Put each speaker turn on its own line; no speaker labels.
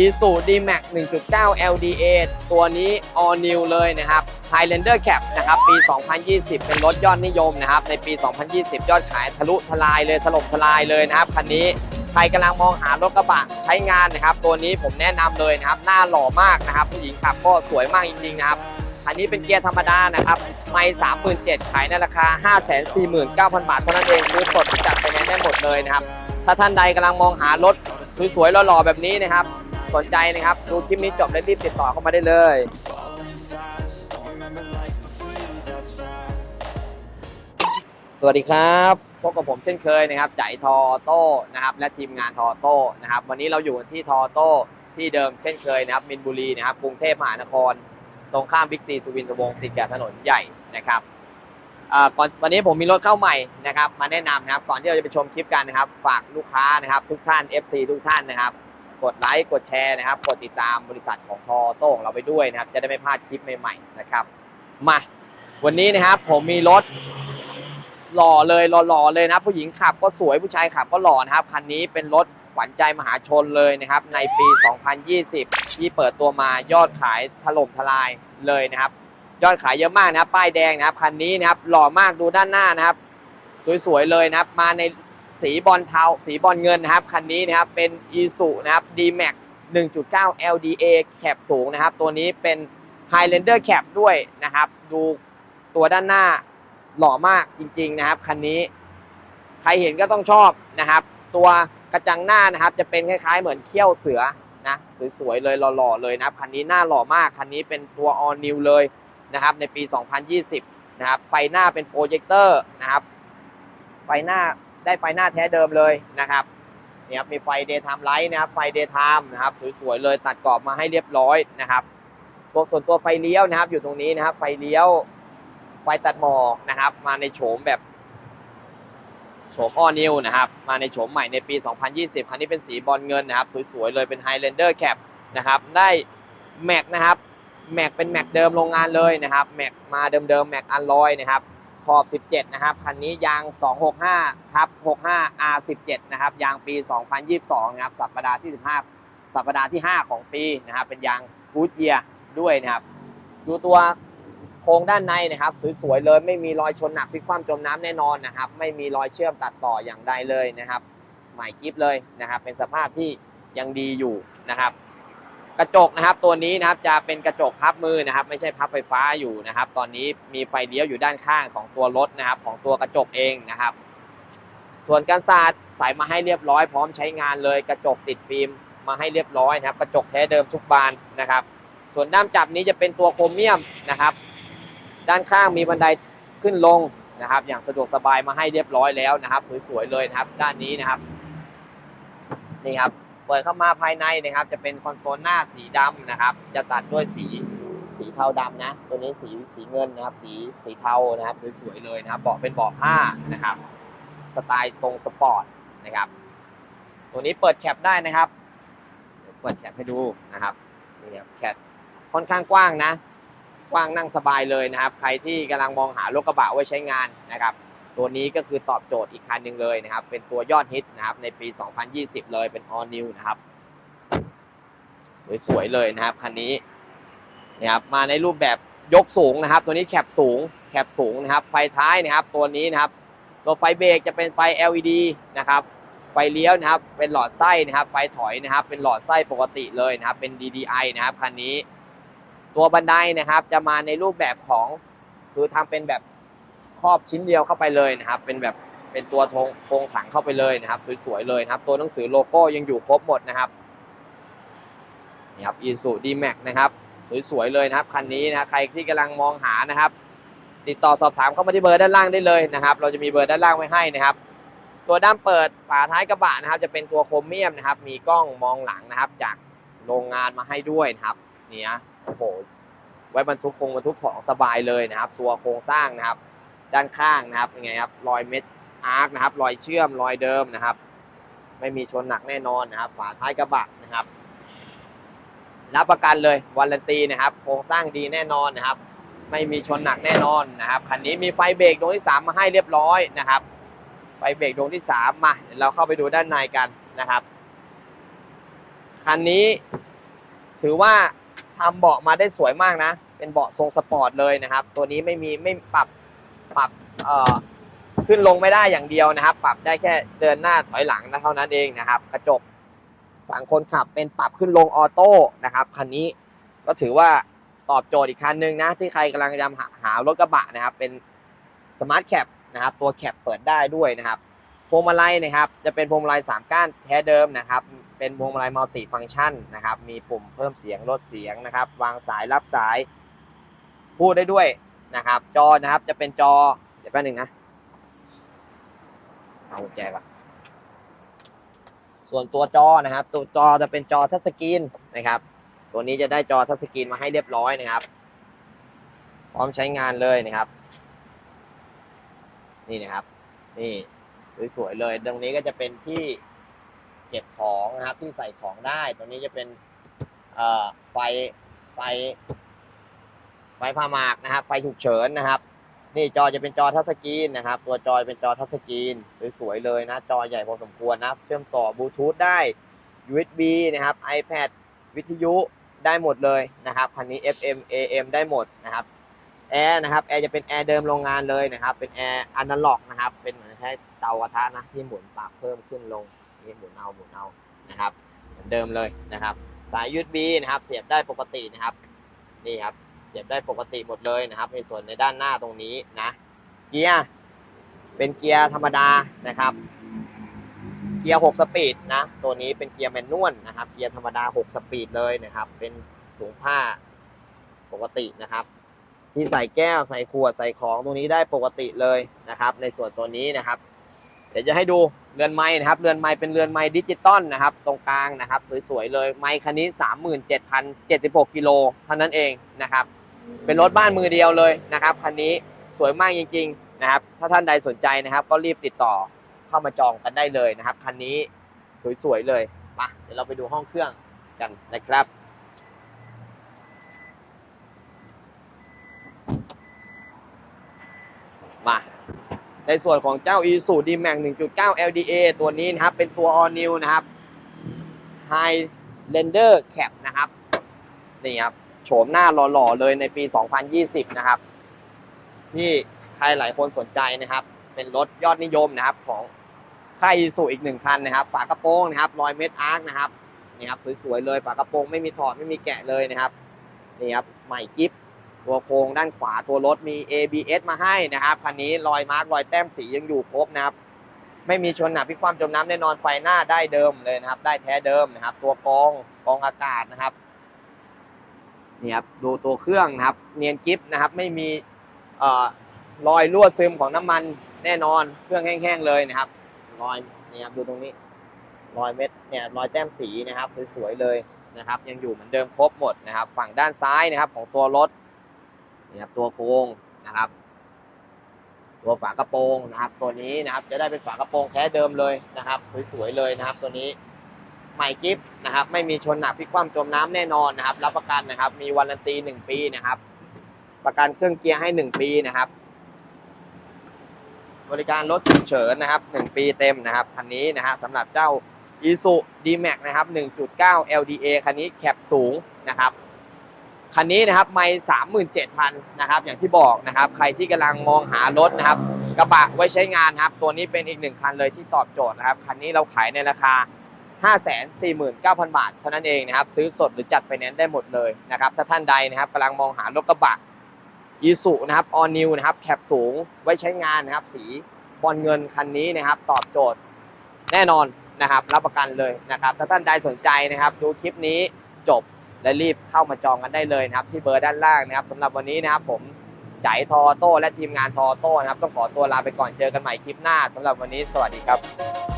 i s u D-Max 1.9 LDA ตัวนี้ all new เลยนะครับ Highlander Cap นะครับปี 2020 เป็นรถยอดนิยมนะครับ ในปี 2020 ยอดขายทะลุทลายเลยถล่มทลายเลยนะครับ คันนี้ใครกำลังมองหารถกระบะใช้งานนะครับ ตัวนี้ผมแนะนำเลยนะครับ หน้าหล่อมากนะครับ ผู้หญิงขับก็สวยมากจริงๆนะครับคันนี้เป็นเกียร์ธรรมดานะครับไม่37,000ขายในราคา 549,000 บาทเท่านั้นเองซื้อสดจัดไปได้หมดเลยนะครับ ถ้าท่านใดกำลังมองหารถสวยๆหล่อๆแบบนี้นะครับ สนใจนะครับ ดูคลิปนี้จบแล้วรีบติดต่อเข้ามาได้เลยสวัสดีครับพบกับผมเช่นเคยนะครับจ่ายทอโต้นะครับและทีมงานทอโต้นะครับวันนี้เราอยู่กันที่ทอโต้ที่เดิมเช่นเคยนะครับมินบุรีนะครับกรุงเทพมหานคร ตรงข้ามบิ๊กซีสุวินทวงศ์ติดกับถนนใหญ่นะครับก่อนวันนี้ผมมีรถเข้าใหม่นะครับมาแนะนำนะครับก่อนที่เราจะไปชมคลิปกันนะครับ ฝากลูกค้านะครับทุกท่าน FC ทุกท่านนะครับ กดไลค์กดแชร์นะครับ กดติดตามบริษัทของทอโต้ของเราไปด้วยนะครับ จะได้ไม่พลาดคลิปใหม่ๆนะครับ มาวันนี้นะครับผมมีรถหล่อเลยหล่อๆเลยนะผู้หญิงขับก็สวยผู้ชายขับก็หล่อนะครับคันนี้เป็นรถขวัญใจมหาชนเลยนะครับ ในปี 2020 ที่เปิดตัวมายอดขายถล่มทลายเลยนะครับ ยอดขายเยอะมากนะครับ ป้ายแดงนะครับคันนี้นะครับหล่อมากดูด้านหน้านะครับ สวยๆเลยนะครับ มาใน สีบอลเทาสีบอลเงินนะครับ คันนี้นะครับเป็น e s u นะครับ D-Max 1.9 LDA แคปสูงนะครับ ตัวนี้เป็น Highlander Cap ด้วยนะครับ ดูตัวด้านหน้าหล่อมากจริง ๆนะครับ คันนี้ ใครเห็นก็ต้องชอบนะครับ ตัวกระจังหน้านะครับ จะเป็นคล้ายๆ เหมือนเขี้ยวเสือนะสวยๆเลยหล่อๆเลยนะครับคันนี้หน้าหล่อมากคันนี้เป็นตัว all new เลยนะครับ ในปี 2020 นะครับไฟหน้าเป็นโปรเจคเตอร์นะครับ ไฟหน้า ได้ไฟหน้าแท้เดิมเลยนะครับเนี่ยครับมีไฟ daytime light นะครับไฟ daytime นะครับสวยๆเลยตัดกรอบมาให้เรียบร้อยนะครับตัวส่วนตัวไฟเลี้ยวนะครับ อยู่ตรงนี้นะครับ ไฟเลี้ยวไฟตัดหมอกนะครับ มาในโฉมแบบโฉมออนิวนะครับมาในโฉมใหม่ในปี 2020 คันนี้เป็นสีบอลเงินนะครับ สวยๆเลยเป็น Highlander Cap นะครับได้แม็กนะครับแม็กเป็นแม็กเดิมโรงงานเลยนะครับแม็กมาเดิมๆแม็กอันลอยนะครับ ขอบ 17 นะครับ คันนี้ยาง 265ทับ65 R17 นะครับ ยางปี 2022 นะครับ สัปดาห์ที่ 15 สัปดาห์ที่ 5 ของปีนะครับ เป็นยางกูดเยียด้วยนะครับ ดูตัวโครงด้านในนะครับ สวยๆ เลย ไม่มีรอยชนหนักพลิกคว่ำจมน้ำแน่นอนนะครับ ไม่มีรอยเชื่อมตัดต่ออย่างใดเลยนะครับ ใหม่กิฟเลยนะครับ เป็นสภาพที่ยังดีอยู่นะครับ กระจกนะครับตัวนี้นะครับจะเป็นกระจกพับมือนะครับ ไม่ใช่พับไฟฟ้าอยู่นะครับ ตอนนี้มีไฟเลี้ยวอยู่ด้านข้างของตัวรถนะครับ ของตัวกระจกเองนะครับ ส่วนกันศาสตร์ใส่มาให้เรียบร้อยพร้อมใช้งานเลยกระจกติดฟิล์มมาให้เรียบร้อยนะครับ กระจกแท้เดิมทุกบานนะครับ ส่วนด้ามจับนี้จะเป็นตัวโครเมียมนะครับ ด้านข้างมีบันไดขึ้นลงนะครับ อย่างสะดวกสบายมาให้เรียบร้อยแล้วนะครับ สวยๆเลยนะครับ ด้านนี้นะครับนี่ครับ เปิดเข้ามาภายในนะครับ จะเป็นคอนโซลหน้าสีดำนะครับ จะตัดด้วยสีสีเทาดำนะ ตัวนี้สีสีเงินนะครับ สีสีเทานะครับสวยๆเลยนะครับเบาะเป็นเบาะผ้านะครับ สไตล์ทรงสปอร์ตนะครับ ตัวนี้เปิดแคปได้นะครับเดี๋ยวเปิดแคปให้ดูนะครับนี่ครับแคปค่อนข้างกว้างนะ กว้างนั่งสบายเลยนะครับ ใครที่กำลังมองหารถกระบะไว้ใช้งานนะครับ ตัวนี้ก็คือตอบโจทย์อีกคันหนึ่งเลยนะครับ เป็นตัวยอดฮิตนะครับในปี 2020 เลยเป็น all new นะครับ สวยๆเลยนะครับคันนี้นะครับมาในรูปแบบยกสูงนะครับ ตัวนี้แคปสูงแคปสูงนะครับ ไฟท้ายนะครับ ตัวนี้นะครับ ตัวไฟเบรกจะเป็นไฟ LED นะครับ ไฟเลี้ยวนะครับ เป็นหลอดไส้นะครับ ไฟถอยนะครับ เป็นหลอดไส้ปกติเลยนะครับ เป็น DDI นะครับคันนี้ ตัวบันไดนะครับ จะมาในรูปแบบของคือทำเป็นแบบ ครอบชิ้นเดียวเข้าไปเลยนะครับ เป็นแบบเป็นตัวโครงโครงถังเข้าไปเลยนะครับ สวยๆเลยนะครับ ตัวหนังสือโลโก้ยังอยู่ครบหมดนะครับนี่ครับ i s u D-Max นะครับสวยๆเลยนะครับคันนี้นะใครที่กำลังมองหานะครับ ติดต่อสอบถามเข้ามาที่เบอร์ด้านล่างได้เลยนะครับ เราจะมีเบอร์ด้านล่างไว้ให้นะครับ ตัวด้านเปิดฝาท้ายกระบะนะครับ จะเป็นตัวโครเมียมนะครับ มีกล้องมองหลังนะครับ จากโรงงานมาให้ด้วยนะครับเนี่ยโอ้โหไว้บรรทุกคงบรรทุกของสบายเลยนะครับ ตัวโครงสร้างนะครับ ด้านข้างนะครับเป็นไงครับรอยเม็ดอาร์คนะครับ รอยเชื่อมรอยเดิมนะครับ ไม่มีชนหนักแน่นอนนะครับ ฝาท้ายกระบะนะครับ รับประกันเลยวารันตีนะครับ โครงสร้างดีแน่นอนนะครับ ไม่มีชนหนักแน่นอนนะครับคันนี้มีไฟเบรกดวงที่ 3 มาให้เรียบร้อยนะครับ ไฟเบรกดวงที่ 3 มาเดี๋ยวเราเข้าไปดูด้านในกันนะครับคันนี้ถือว่าทำเบาะมาได้สวยมากนะ เป็นเบาะทรงสปอร์ตเลยนะครับ ตัวนี้ไม่มีไม่ปรับ ปรับเอ่อขึ้นลงไม่ได้อย่างเดียวนะครับ ปรับได้แค่เดินหน้าถอยหลังนะเท่านั้นเองนะครับ กระจกฝั่งคนขับเป็นปรับขึ้นลงออโต้นะครับคันนี้ก็ถือว่าตอบโจทย์อีกคันหนึ่งนะ ที่ใครกำลังจะหาหารถกระบะนะครับ เป็นสมาร์ทแคปนะครับ ตัวแคปเปิดได้ด้วยนะครับพวงมาลัยนะครับ จะเป็นพวงมาลัยสามก้านแท้เดิมนะครับ เป็นพวงมาลัยมัลติฟังก์ชันนะครับ มีปุ่มเพิ่มเสียงลดเสียงนะครับ วางสายรับสาย พูดได้ด้วย นะครับ จอนะครับจะเป็นจอ เดี๋ยวแป๊บนึงนะเอาแจก่อนส่วนตัวจอนะครับ ตัวจอจะเป็นจอทัชสกรีนนะครับ ตัวนี้จะได้จอทัชสกรีนมาให้เรียบร้อยนะครับ พร้อมใช้งานเลยนะครับ นี่นะครับ นี่สวยๆเลย ตรงนี้ก็จะเป็นที่เก็บของนะครับที่ใส่ของได้ ตรงนี้จะเป็นไฟไฟ ไฟพาหมากนะครับ ไฟฉุกเฉินนะครับ นี่จอจะเป็นจอทัชสกรีนนะครับ ตัวจอเป็นจอทัชสกรีนสวยๆเลยนะ จอใหญ่พอสมควรนะ เชื่อมต่อบลูทูธได้ USB นะครับ iPad วิทยุได้หมดเลยนะครับคันนี้ FM AM ได้หมดนะครับแอร์นะครับแอร์จะเป็นแอร์เดิมโรงงานเลยนะครับ เป็นแอร์อนาล็อกนะครับ เป็นเหมือนใช้เตากระทะนะที่หมุนปรับเพิ่มขึ้นลงนี่หมุนเอาหมุนเอานะครับ เหมือนเดิมเลยนะครับ สาย USB นะครับ เสียบได้ปกตินะครับ นี่ครับ เสียบได้ปกติหมดเลยนะครับ ในส่วนในด้านหน้าตรงนี้นะ เกียร์เป็นเกียร์ธรรมดานะครับ เกียร์ 6 สปีดนะ ตัวนี้เป็นเกียร์แมนนวลนะครับ เกียร์ธรรมดา 6 สปีดเลยนะครับ เป็นถุงผ้าปกตินะครับ ที่ใส่แก้วใส่ขวดใส่ของตรงนี้ได้ปกติเลยนะครับ ในส่วนตัวนี้นะครับ เดี๋ยวจะให้ดูเรือนไม้นะครับ เรือนไม้เป็นเรือนไม้ดิจิตอลนะครับ ตรงกลางนะครับ สวยๆเลย ไม้คันนี้ 37,076กิโลเท่านั้นเองนะครับ เป็นรถบ้านมือเดียวเลยนะครับคันนี้สวยมากจริง ๆนะครับ ถ้าท่านใดสนใจนะครับ ก็รีบติดต่อเข้ามาจองกันได้เลยนะครับคันนี้สวยๆเลยมาเดี๋ยวเราไปดูห้องเครื่องกันนะครับมาในส่วนของเจ้า i s u d m a x 1.9 LDA ตัวนี้นะครับ เป็นตัว All New นะครับ Highlander Cap นะครับ นี่ครับ โฉมหน้าหล่อๆเลยในปี 2020 นะครับ ที่ใครหลายคนสนใจนะครับ เป็นรถยอดนิยมนะครับของค่ายอีสุอีกหนึ่งคันนะครับ ฝากระโปรงนะครับรอยเม็ดอาร์คนะครับนี่ครับสวยๆเลยฝากระโปรงไม่มีถอดไม่มีแกะเลยนะครับนี่ครับใหม่กิฟตัวโครงด้านขวาตัวรถมี ABS มาให้นะครับคันนี้รอยมาร์กรอยแต้มสียังอยู่ครบนะครับ ไม่มีชนหนักพิความจมน้ำแน่นอนไฟหน้าได้เดิมเลยนะครับ ได้แท้เดิมนะครับ ตัวกองกองอากาศนะครับ นี่ครับดูตัวเครื่องนะครับ เนียนกิฟนะครับ ไม่มีอรอยรั่วซึมของน้ำมันแน่นอน เครื่องแห้งๆเลยนะครับ รอยนี่ครับดูตรงนี้ รอยเม็ดเนี่ยรอยแต้มสีนะครับสวยๆเลยนะครับ ยังอยู่เหมือนเดิมครบหมดนะครับ ฝั่งด้านซ้ายนะครับของตัวรถนี่ครับตัวโค้งนะครับ ตัวฝากระโปรงนะครับ ตัวนี้นะครับจะได้เป็นฝากระโปรงแท้เดิมเลยนะครับ สวยๆเลยนะครับ ตัวนี้ ใหม่กิฟนะครับไม่มีชนหนักพลิกคว่ำจมน้ำแน่นอนนะครับ รับประกันนะครับ มีวารันตีหนึ่งปีนะครับ ประกันเครื่องเกียร์ให้หนึ่งปีนะครับ บริการรถฉุกเฉินนะครับหนึ่งปีเต็มนะครับคันนี้นะฮะสำหรับเจ้า i s u D-Max นะครับ 1.9 LDA คันนี้แคปสูงนะครับ คันนี้นะครับไม่สามหมื่นเจ็ดพันนะครับ อย่างที่บอกนะครับ ใครที่กำลังมองหารถนะครับ กระบะไว้ใช้งานครับ ตัวนี้เป็นอีกหนึ่งคันเลยที่ตอบโจทย์นะครับ คันนี้เราขายในราคา 549,000 บาทเท่านั้นเองนะครับ ซื้อสดหรือจัดไฟแนนซ์ได้หมดเลยนะครับ ถ้าท่านใดนะครับกำลังมองหารถกระบะอีสุนะครับออนิวนะครับแคปสูงไว้ใช้งานนะครับ สีบอลเงินคันนี้นะครับ ตอบโจทย์แน่นอนนะครับ รับประกันเลยนะครับ ถ้าท่านใดสนใจนะครับ ดูคลิปนี้จบและรีบเข้ามาจองกันได้เลยนะครับ ที่เบอร์ด้านล่างนะครับสำหรับวันนี้นะครับ ผมจ่ายทอโต้และทีมงานทอโต้นะครับ ต้องขอตัวลาไปก่อนเจอกันใหม่คลิปหน้าสำหรับวันนี้ สวัสดีครับ